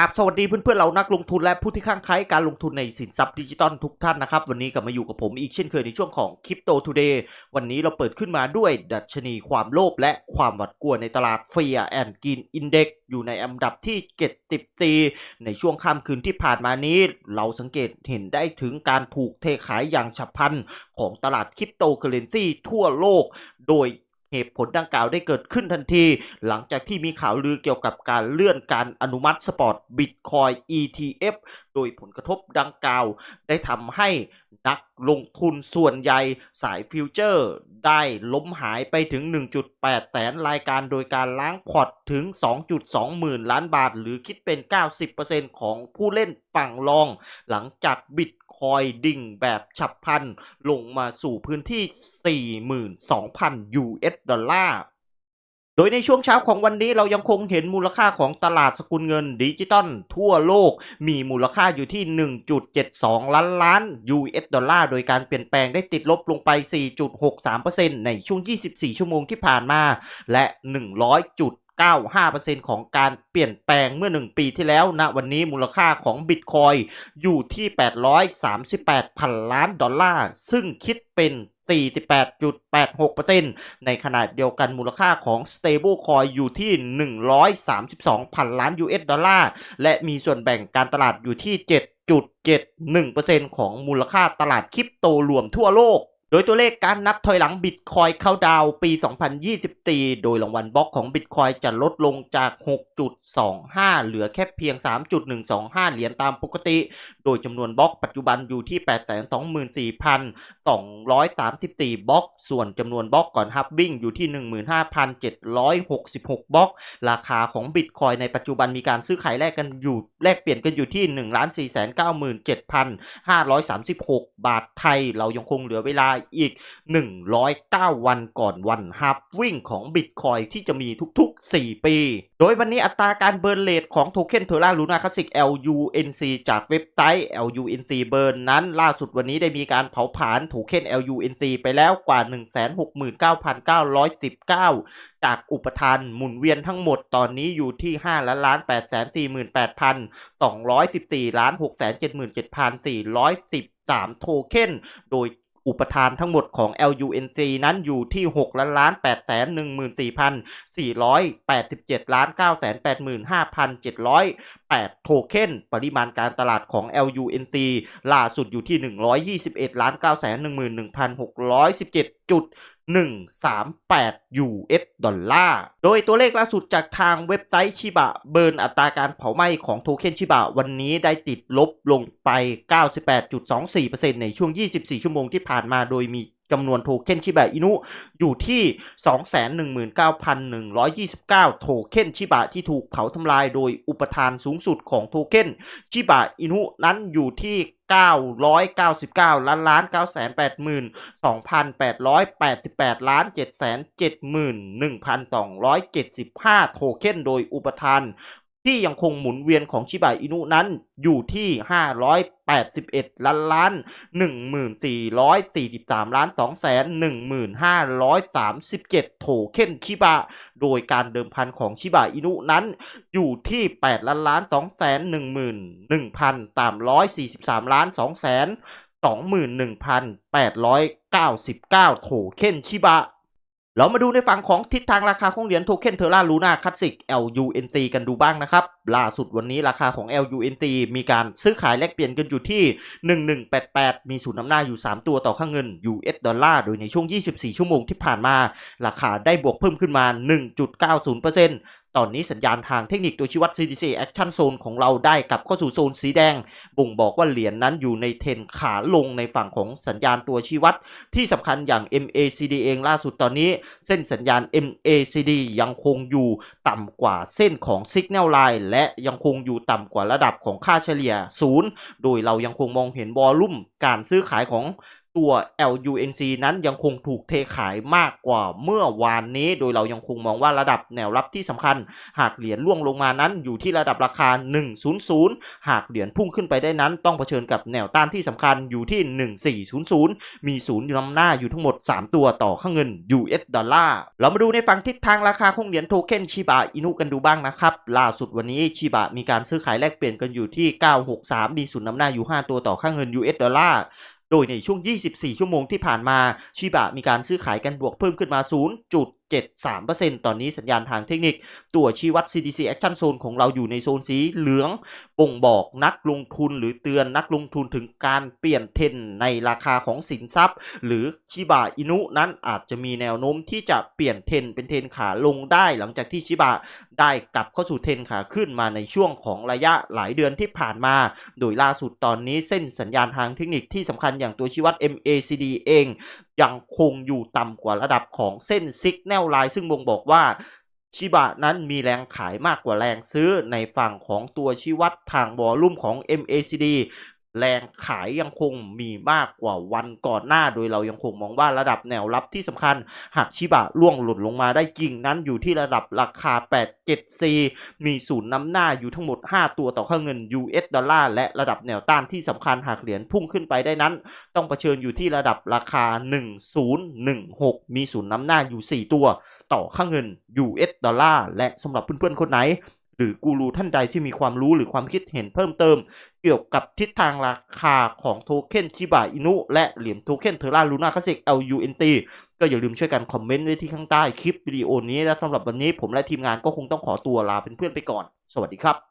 กับสวัสดีเพื่อนๆเรานักลงทุนและผู้ที่ข้างใคล้การลงทุนในสินทรัพย์ดิจิตอลทุกท่านนะครับ วันนี้กลับมาอยู่กับผมอีกเช่นเคยในช่วงของคริปโตทูเดย์วันนี้เราเปิดขึ้นมาด้วยดัชนีความโลภและความหวาดกลัวในตลาดเฟียแอนกินอินเด็กอยู่ในอันดับที่เจ็ดติบตีในช่วงค่ำคืนที่ผ่านมานี้ เราสังเกตเห็นได้ถึงการถูกเทขายอย่างฉับพลันของตลาดคริปโตเคอเรนซีทั่วโลก โดย เหตุผลดังกล่าวได้เกิดขึ้นทันที หลังจากที่มีข่าวลือเกี่ยวกับการเลื่อนการอนุมัติสปอร์ตบิตคอย ETF โดยผลกระทบดังกล่าวได้ทำให้นักลงทุนส่วนใหญ่สายฟิวเจอร์ ได้ล้มหายไปถึง 1.8 แสนรายการโดยการล้างพอร์ตถึง 2.2 หมื่นล้านบาท หรือคิดเป็น 90%ของผู้เล่นฝั่งรอง หลังจากบิตคอยดิ่งแบบฉับพลัน ลงมาสู่พื้นที่ 42,000 US ดอลลาร์ ดยในช่วงเช้าของวันนี้เรายังคงเห็นมูลค่าของตลาดสกุลเงินดิจิตอลทั่วโลก มีมูลค่าอยู่ที่ 1.72 ล้านล้าน US ดอลลาร์โดยการเปลี่ยนแปลงได้ติดลบลงไป 4.63%ในช่วง 24 ชั่วโมงที่ผ่านมา และ 100จุด95%ของการเปลี่ยนแปลงเมื่อ 1 ปีที่แล้วณวันนี้มูลค่าของบิตคอยอยู่ที่ 838พันล้านดอลลาร์ ซึ่งคิดเป็น 48.86%ในขณะเดียวกันมูลค่าของ Stable Coin อยู่ที่ 132พันล้าน US ดอลลาร์ และมีส่วนแบ่งการตลาดอยู่ที่ 7.71%ของมูลค่าตลาดคริปโตรวมทั่วโลก โดยตัวเลขการนับถอยหลังบิตคอยเข้าดาวปี 2024 โดยรางวัลบล็อกของบิตคอยจะลดลงจาก 6.25 เหลือแค่เพียง 3.125 เหรียญตามปกติ โดยจำนวนบล็อกปัจจุบันอยู่ที่ 824,234 บล็อก ส่วนจำนวนบล็อกก่อนฮับบิ้งอยู่ที่ 15,766 บล็อก ราคาของบิตคอยในปัจจุบันมีการซื้อขายแลกกันอยู่แลกเปลี่ยนกันอยู่ที่ 1,497,536 บาทไทย เรายังคงเหลือเวลาอีก 109 วันก่อนวันฮับวิ่งของบิตคอยที่จะมีทุกๆ 4 ปี โดยวันนี้อัตราการเบิร์นเลทของโทเค็นเทอร่าลูนาคลาสสิก LUNC จากเว็บไซต์ LUNC เบิร์นนั้นล่าสุดวันนี้ได้มีการเผาผลาญโทเค็น LUNC ไปแล้วกว่า 169,919จากอุปทานหมุนเวียนทั้งหมดตอนนี้อยู่ที่ 5 ล้านล้าน8 4 8 214 ล้าน6 7 7 413 โทเค็น โดย อุปทานทั้งหมดของ LUNC นั้นอยู่ที่ 6 ล้านล้าน8 1 4 487ล้าน9 8 5 7 8 โทเค็น ปริมาณการตลาดของ LUNC ล่าสุดอยู่ที่ 121ล้าน9 1 1 617จุด138 US ดอลลาร์ โดยตัวเลขล่าสุดจากทางเว็บไซต์ชิบะเบิร์นอัตราการเผาไหม้ของโทเค็นชิบะวันนี้ได้ติดลบลงไป 98.24%ในช่วง 24 ชั่วโมงที่ผ่านมาโดยมี จำนวนโทเค็นชิบะอินุอยู่ที่ 219,129 โทเค็นชิบะที่ถูกเผาทำลายโดยอุปทานสูงสุดของโทเค็นชิบะอินุนั้นอยู่ที่ 999 ล้านล้าน 9 8 2,888 ล้าน 771,275 โทเค็นโดยอุปทาน ที่ยังคงหมุนเวียนของชิบะอินุนั้นอยู่ที่ 581 ล้านล้าน 1443 ล้าน 2 1 5 3 7โทเค็นชิบะ โดยการเดิมพันของชิบะอินุนั้นอยู่ที่ 8 ล้านล้าน 211,343 ล้าน 2 21,899โทเค็นชิบะ เรามาดูในฝั่งของทิศทางราคาของเหรียญโทเค็นเทอร่าลูน่าคลาสสิก LUNC กันดูบ้างนะครับ ล่าสุดวันนี้ราคาของ LUNC มีการซื้อขายแลกเปลี่ยนกันอยู่ที่ 1188 มีศูนย์นำหน้าอยู่ 3 ตัวต่อค่าเงิน US ดอลลาร์โดยในช่วง 24 ชั่วโมงที่ผ่านมา ราคาได้บวกเพิ่มขึ้นมา 1.90% ตอนนี้สัญญาณทางเทคนิคตัวชี้วัด CDC Action Zone ของเราได้กลับเข้าสู่โซนสีแดง บ่งบอกว่าเหรียญนนั้นอยู่ในเทรนขาลงในฝั่งของสัญญาณตัวชี้วัด ที่สำคัญอย่าง MACD เองล่าสุดตอนนี้ เส้นสัญญาณ MACD ยังคงอยู่ต่ำกว่าเส้นของ Signal Line และยังคงอยู่ต่ำกว่าระดับของค่าเฉลี่ย 0 โดยเรายังคงมองเห็นวอลุ่มการซื้อขายของตัว LUNC นั้นยังคงถูกเทขายมากกว่าเมื่อวานนี้ โดยเรายังคงมองว่าระดับแนวรับที่สำคัญ หากเหรียญล่วงลงมานั้นอยู่ที่ระดับราคา 100 หากเหรียญพุ่งขึ้นไปได้นั้น ต้องเผชิญกับแนวต้านที่สำคัญอยู่ที่ 1400 มีศูนย์นำหน้าอยู่ทั้งหมด 3 ตัวต่อค่าเงิน US ดอลลาร์ เรามาดูในฝั่งทิศทางราคาของเหรียญโทเค็นชิบะอินุกันดูบ้างนะครับ ล่าสุดวันนี้ชิบะมีการซื้อขายแลกเปลี่ยนกันอยู่ที่ 963 มีศูนย์นำหน้าอยู่ 5 ตัวต่อค่าเงิน US ดอลลาร์ โดยในช่วง 24 ชั่วโมงที่ผ่านมา ชิบะมีการซื้อขายกันบวกเพิ่มขึ้นมา 0. 0.73%ตอนนี้สัญญาณทางเทคนิค ตัวชี้วัด CDC Action Zone ของเราอยู่ในโซนสีเหลืองบ่งบอกนักลงทุนหรือเตือนนักลงทุนถึงการเปลี่ยนเทรนในราคาของสินทรัพย์ หรือชิบะอินุนั้นอาจจะมีแนวโน้มที่จะเปลี่ยนเทรนเป็นเทรนขาลงได้หลังจากที่ชิบะได้กลับเข้าสู่เทรนขาขึ้นมาในช่วงของระยะหลายเดือนที่ผ่านมา โดยล่าสุดตอนนี้เส้นสัญญาณทางเทคนิคที่สำคัญอย่างตัวชี้วัด MACD เอง ยังคงอยู่ต่ำกว่าระดับของเส้นแนวไลน์ซึ่งบ่งบอกว่าชิบะนั้นมีแรงขายมากกว่าแรงซื้อในฝั่งของตัวชี้วัดทางวอลุ่มของ MACD แรงขายยังคงมีมากกว่าวันก่อนหน้า โดยเรายังคงมองว่าระดับแนวรับที่สำคัญ หากชิบะล่วงหลุดลงมาได้จริงนั้นอยู่ที่ระดับราคา 874 มีศูนย์นำหน้าอยู่ทั้งหมด 5 ตัวต่อค่าเงิน US ดอลลาร์และระดับแนวต้านที่สำคัญหากเหรียญพุ่งขึ้นไปได้นั้น ต้องเผชิญอยู่ที่ระดับราคา 1016 มีศูนย์นำหน้าอยู่ 4 ตัว ต่อค่าเงิน US ดอลลาร์และสำหรับเพื่อนๆคนไหน หรือกูรูท่านใดที่มีความรู้หรือความคิดเห็นเพิ่มเติม เกี่ยวกับทิศทางราคาของโทเค็นชิบะอินุและเหรียญโทเค็นเทอร่าลูน่าคาสิก LUNT ก็อย่าลืมช่วยกันคอมเมนต์ไว้ที่ข้างใต้คลิปวิดีโอนี้และสำหรับวันนี้ผมและทีมงานก็คงต้องขอตัวลาเป็นเพื่อนไปก่อน สวัสดีครับ